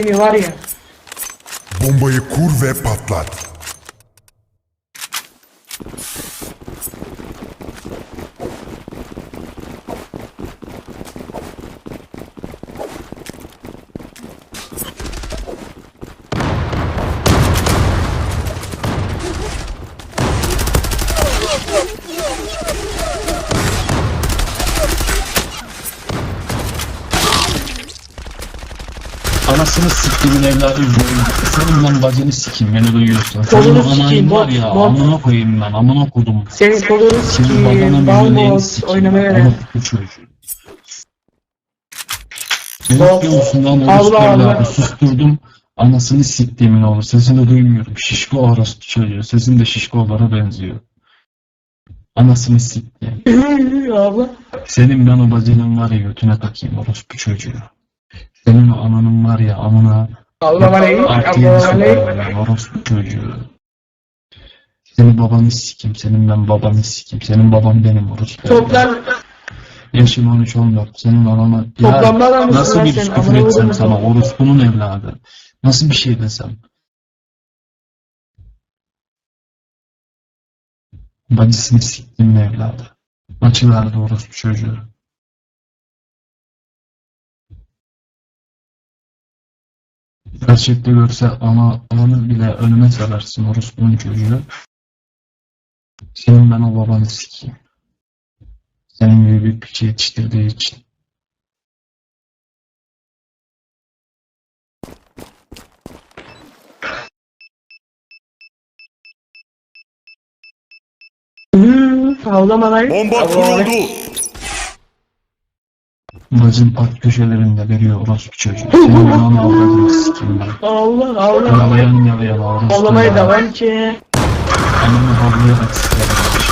Seni var ya. Bombayı kur ve patlat. Anasını siktiğimin evladı duyuyor. Senin lan bacını sikeyim beni duyuyorsun. Kolunu Senin sikeyim, var ya bot. amına koyayım ben amına kodum. Senin kolunu Senin babana Bal mühürlerini boz. sikeyim. Oynamaya ver. Ne musun lan orospu evladı susturdum. Anasını siktiğimin oğlu sesini duymuyorum. Şişko orospu çocuğu. Sesin de şişkolara benziyor. Anasını siktiğim. Abla. Senin ben o bacının var ya götüne takayım orospu çocuğu. Senin o ananın var ya amına Allah. Artıyı Allah orospu çocuğu. Senin babanı sikim, senin ben babanı sikim, senin baban benim orospu. Toplam Yaşım 13 14. Senin anana ya nasıl bir küfür etsem sana. orospunun evladı. Nasıl bir şey desem. Bacısını siktim evladı. Maçı verdi orospu çocuğu. Gerçekte görse ama onu bile önüme seversin orospunun çocuğu. Senin ben o babanı sikeyim. Senin gibi bir piçi yetiştirdiği için. Hmm, Ağlama lan. Bomba kuruldu. Bacın pat köşelerinde veriyor orospu çocuğu. Senin ananı avradını sikeyim ben. Allah Allah. Yalayan yalayan orospu. Ağlamaya ya. devam ki. Ananı havlayarak sikerim.